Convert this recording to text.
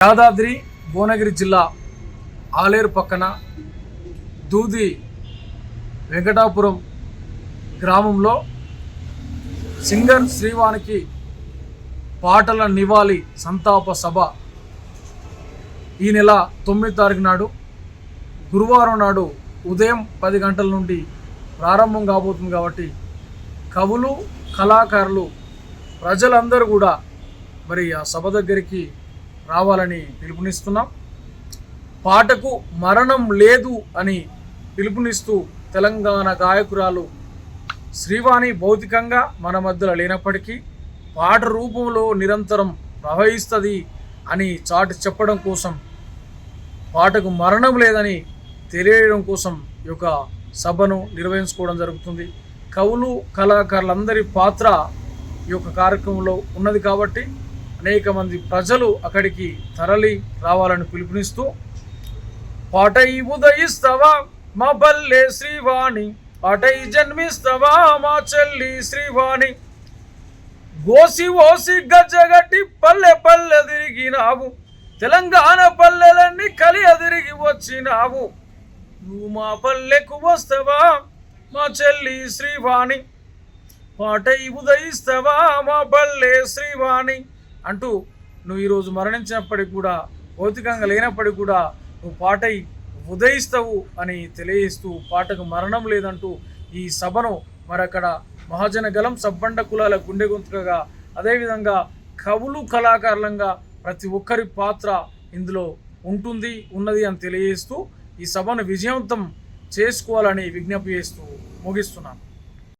యాదాద్రి భువనగిరి జిల్లా ఆలేరు పక్కన దూది వెంకటాపురం గ్రామంలో సింగర్ శ్రీవానికి పాటల నివాళి సంతాప సభ ఈ నెల తొమ్మిది తారీఖు నాడు. గురువారం నాడు ఉదయం పది గంటల నుండి ప్రారంభం కాబోతుంది కాబట్టి కవులు కళాకారులు ప్రజలందరూ కూడా మరి ఆ సభ దగ్గరికి రావాలని పిలుపునిస్తున్నాం. పాటకు మరణం లేదు అని పిలుపునిస్తూ తెలంగాణ గాయకురాలు శ్రీవాణి భౌతికంగా మన మధ్యలో లేనప్పటికీ పాట రూపంలో నిరంతరం ప్రవహిస్తుంది అని చాటి చెప్పడం కోసం పాటకు మరణం లేదని తెలియడం కోసం ఈ యొక్క సభను నిర్వహించుకోవడం జరుగుతుంది. కవులు కళాకారులందరి పాత్ర ఈ యొక్క కార్యక్రమంలో ఉన్నది కాబట్టి అనేక మంది ప్రజలు అక్కడికి తరలి రావాలని పిలుపునిస్తూ పాటై ఉదయిస్తావా మా బల్లే శ్రీవాణి పాటై జన్మిస్తావా మా చెల్లి శ్రీవాణి. గోసి ఓసి గజ్జగట్టి పల్లె పల్లె తిరిగినావు తెలంగాణ పల్లెలన్నీ కలి అదిరిగి వచ్చినావు. నువ్వు మా పల్లెకు వస్తావా మా చెల్లి శ్రీవాణి పాటై ఉదయిస్తావా మా పల్లె శ్రీవాణి. అంటూ నువ్వు ఈరోజు మరణించినప్పటికి కూడా భౌతికంగా లేనప్పటికి కూడా నువ్వు పాటై ఉదయిస్తావు అని తెలియజేస్తూ పాటకు మరణం లేదంటూ ఈ సభను మరక్కడ మహాజన గలం సబ్బండ కులాల గుండె గొంతుకగా అదేవిధంగా కవులు కళాకారులంగా ప్రతి ఒక్కరి పాత్ర ఇందులో ఉంటుంది ఉన్నది అని తెలియజేస్తూ ఈ సభను విజయవంతం చేసుకోవాలని విజ్ఞప్తి చేస్తూ ముగిస్తున్నాను.